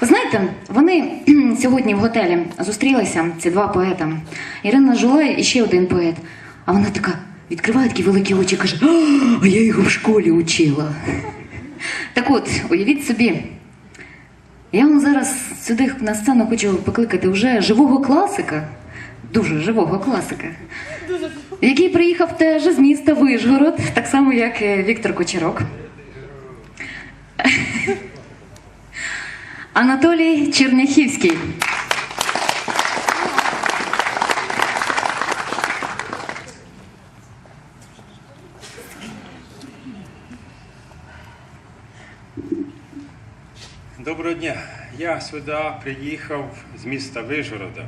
знаєте, вони сьогодні в готелі зустрілися, ці два поета. Ірина Жулай і ще один поет. А вона така відкриває такі великі очі і каже: «А, я його в школі учила. Так от, уявіть собі, я вам зараз сюди на сцену хочу покликати вже живого класика, дуже живого класика, який приїхав теж з міста Вишгород, так само як Віктор Кочерок. Анатолій Черняхівський. Доброго дня. Я сюди приїхав з міста Вижгорода,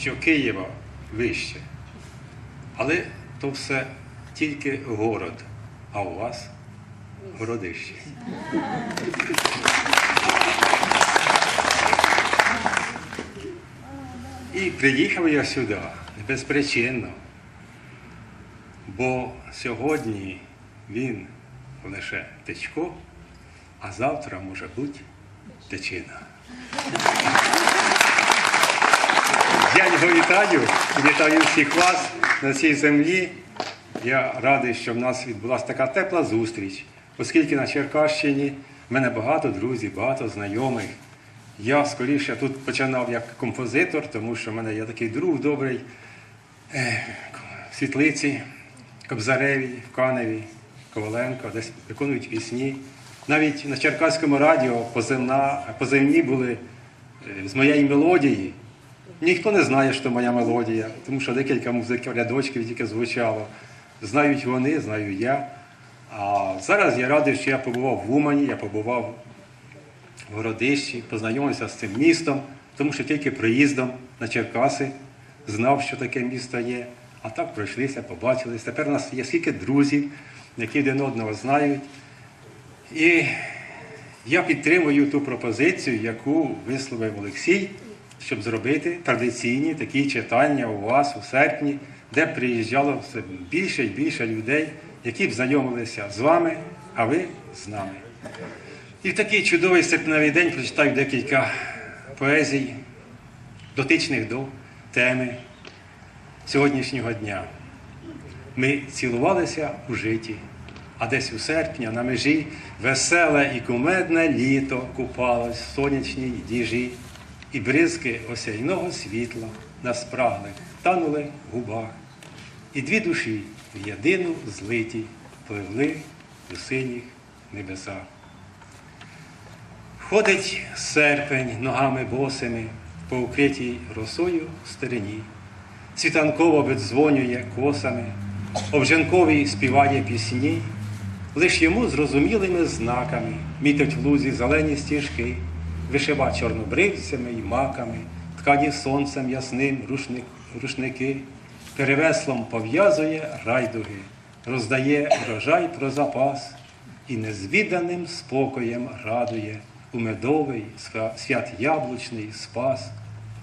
що Києва вище. Але то все тільки город, а у вас городище. Приїхав я сюди безпричинно, бо сьогодні він лише течко, а завтра може бути течина. Я його вітаю, вітаю всіх вас на цій землі. Я радий, що в нас відбулася така тепла зустріч, оскільки на Черкащині в мене багато друзів, багато знайомих. Я скоріше тут починав як композитор, тому що в мене є такий друг добрий е, в світлиці, Кобзареві, в Каневі, Коваленко, десь виконують пісні. Навіть на Черкаському радіо позивна, позивні були е, з моєї мелодії. Ніхто не знає, що моя мелодія, тому що декілька музиків рядочків тільки звучало. Знають вони, знаю я. А зараз я радий, що я побував в Умані, я побував Городищі, познайомився з цим містом, тому що тільки приїздом на Черкаси знав, що таке місто є. А так пройшлися, побачились. Тепер у нас є скільки друзів, які один одного знають. І я підтримую ту пропозицію, яку висловив Олексій, щоб зробити традиційні такі читання у вас у серпні, де приїжджало все більше і більше людей, які б знайомилися з вами, а ви з нами. І в такий чудовий серпневий день прочитаю декілька поезій, дотичних до теми сьогоднішнього дня. Ми цілувалися у житті, а десь у серпня на межі веселе і кумедне літо купалось в сонячній діжі, і бризки осяйного світла на спраглих танули в губах, і дві душі в єдину злиті пливли у синіх небесах. Ходить серпень ногами босими по укритій росою старині, світанково видзвонює косами, обженковій співає пісні, лиш йому зрозумілими знаками мітять в лузі зелені стіжки, вишива чорнобривцями й маками, ткані сонцем ясним рушник, рушники, перевеслом пов'язує райдуги, роздає врожай про запас і незвіданим спокоєм радує у медовий свят яблучний спас,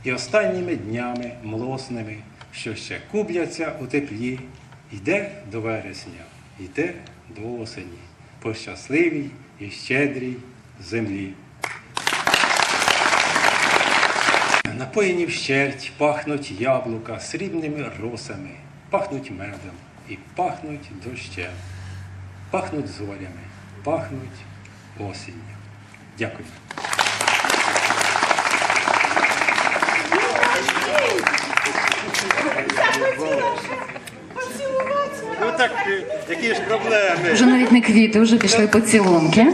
і останніми днями млосними, що ще кубляться у теплі, йде до вересня, йде до осені, по щасливій і щедрій землі. Напоєні вщерть пахнуть яблука срібними росами, пахнуть медом і пахнуть дощем, пахнуть зорями, пахнуть осінню. Дякую. Ну так, які ж проблеми? Вже навіть не квіти, вже пішли поцілунки.